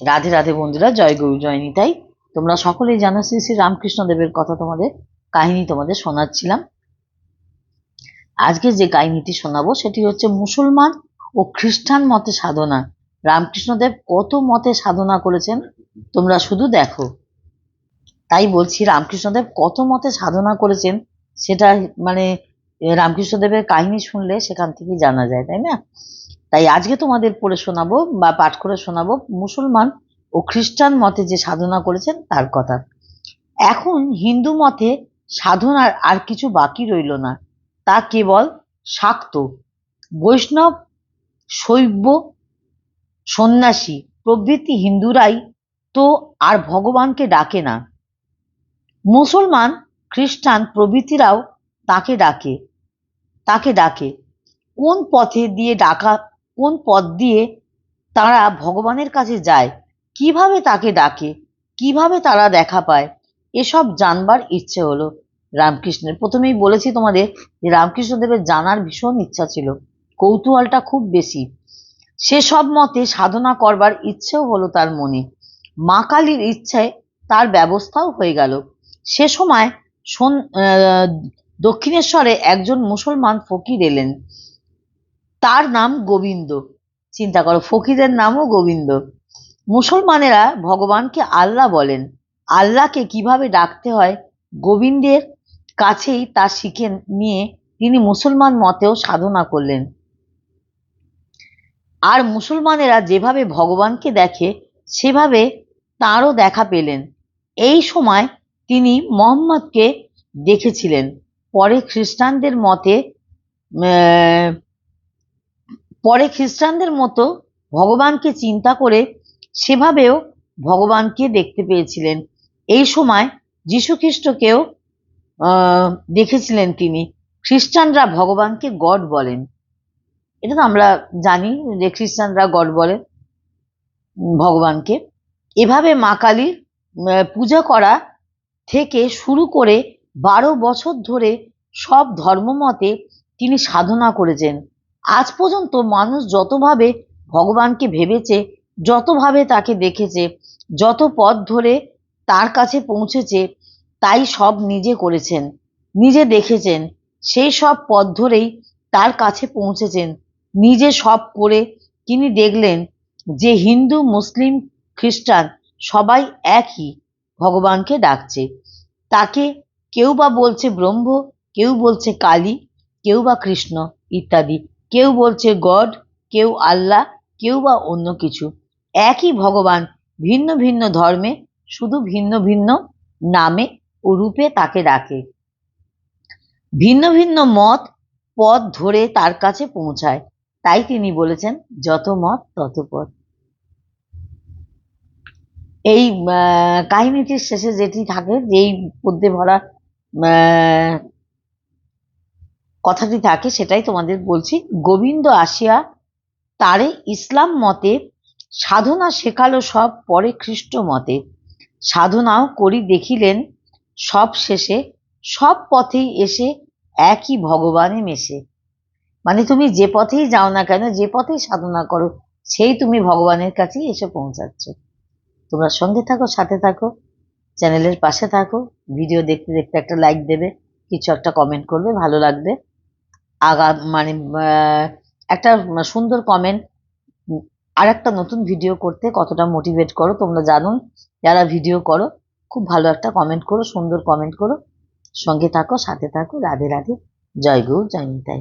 রাধে রাধে বন্ধুরা, জয় গৌর, জয় নিতাই। তোমরা সকলেই জানো শ্রী শ্রী রামকৃষ্ণ দেবের কথা তোমাদের, কাহিনী তোমাদের শোনাচ্ছিলাম। আজকে যে কাহিনীটি শোনাবো, সেটি হচ্ছে মুসলমান ও খ্রিস্টান মতে সাধনা। রামকৃষ্ণদেব কত মতে সাধনা করেছেন, তোমরা শুধু দেখো। তাই বলছি, রামকৃষ্ণদেব কত মতে সাধনা করেছেন, সেটা মানে রামকৃষ্ণদেবের কাহিনী শুনলে সেখান থেকেই জানা যায়, তাই না? তাই আজকে তোমাদের পড়ে শোনাবো বা পাঠ করে শোনাবো মুসলমান ও খ্রিস্টান মতে যে সাধনা করেছেন তার কথা। এখন হিন্দু মতে সাধনার আর কিছু বাকি রইল না, তা কেবল শাক্ত, বৈষ্ণব, শৈব, সন্ন্যাসী, প্রভৃতি হিন্দুরাই তো আর ভগবানকে ডাকে না। মুসলমান, খ্রিস্টান প্রভৃতিরাও তাকে ডাকে। তাকে ডাকে। কোন পথে দিয়ে ডাকা, কোন পথ দিয়ে তারা ভগবানের কাছে যায়, কীভাবে তাকে ডাকে, কীভাবে তারা দেখা পায়, এসব জানবার ইচ্ছে হলো। রামকৃষ্ণের প্রথমেই বলেছি তোমাদের যে রামকৃষ্ণদেবের জানার ভীষণ ইচ্ছা ছিল, কৌতূহলটা খুব বেশি। সেসব মতে সাধনা করবার ইচ্ছেও হলো তার মনে। মা কালীর ইচ্ছায় তার ব্যবস্থাও হয়ে গেল। সে সময় দক্ষিণেশ্বরে একজন মুসলমান ফকির এলেন। তার নাম গোবিন্দ। চিন্তা করো, ফকিরের নামও গোবিন্দ। মুসলমানেরা ভগবানকে আল্লাহ বলেন। আল্লাহকে কীভাবে ডাকতে হয়? গোবিন্দের কাছেই তা শিখে নিয়ে তিনি মুসলমান মতেও সাধনা করলেন। আর মুসলমানেরা যেভাবে ভগবানকে দেখে, সেভাবে তাঁরও দেখা পেলেন। এই সময় তিনি মোহাম্মদকে দেখেছিলেন। পরে খ্রিস্টানদের মতে পরে খ্রিস্টানদের মতো ভগবানকে চিন্তা করে সেভাবেও ভগবানকে দেখতে পেয়েছিলেন। এই সময় যীশুখ্রিস্টকেও আহ, দেখেছিলেন তিনি। খ্রিস্টানরা ভগবানকে গড বলেন। এটা তো আমরা জানি যে খ্রিস্টানরা গড বলে ভগবানকে। এভাবে মা কালীর পূজা করা থেকে শুরু করে বারো বছর ধরে সব ধর্মমতে তিনি সাধনা করেছেন। আজ পর্যন্ত মানুষ যতভাবে ভগবানকে ভেবেছে, যতভাবে তাকে দেখেছে, যত পথ ধরে তার কাছে পৌঁছেছে, তাই সব নিজে করেছেন, নিজে দেখেছেন। সেই সব পথ ধরেই তার কাছে পৌঁছেছেন। নিজে সব করে তিনি দেখলেন যে হিন্দু, মুসলিম, খ্রিস্টান সবাই একই ভগবানকে ডাকছে। তাকে কেউ বা বলছে ব্রহ্ম কেউ বলছে কালী, কেউ বা কৃষ্ণ ইত্যাদি, কেউ বলছে গড, কেউ আল্লাহ, কেউ বা অন্য কিছু। একই ভগবান ভিন্ন ভিন্ন ধর্মে, শুধু ভিন্ন ভিন্ন নামে ও রূপে তাকে ডাকে। ভিন্ন ভিন্ন মত, পথ ধরে তার কাছে পৌঁছায়। তাই তিনি বলেছেন, যত মত তত পথ। এই কাহিনীটির শেষে যেটি থাকে, যেই পদ্যে ভরা কথাটি থাকে, সেটাই তোমাদের বলছি। গোবিন্দ আসিয়া তারে ইসলাম মতে, সাধনা শেখালো সব পরে খ্রিস্ট মতে। সাধনাও করি দেখিলেন সব শেষে, সব পথেই এসে একই ভগবানে মেশে। মানে তুমি যে পথেই যাও না কেন, যে পথেই সাধনা করো, সেই তুমি ভগবানের কাছেই এসে পৌঁছাচ্ছ। তোমরা সঙ্গে থাকো, সাথে থাকো, চ্যানেলের পাশে থাকো, ভিডিও দেখতে দেখতে একটা লাইক দেবে, কিছু একটা কমেন্ট করবে, ভালো লাগবে। আগা মানে একটা সুন্দর কমেন্ট আর একটা নতুন ভিডিও করতে কতটা মোটিভেট করো তোমরা জানো। যারা ভিডিও করো, খুব ভালো একটা কমেন্ট করো, সুন্দর কমেন্ট করো। সঙ্গে থাকো, সাথে থাকো, রাধে রাধে। জয় গুরু, জয় নিতাই।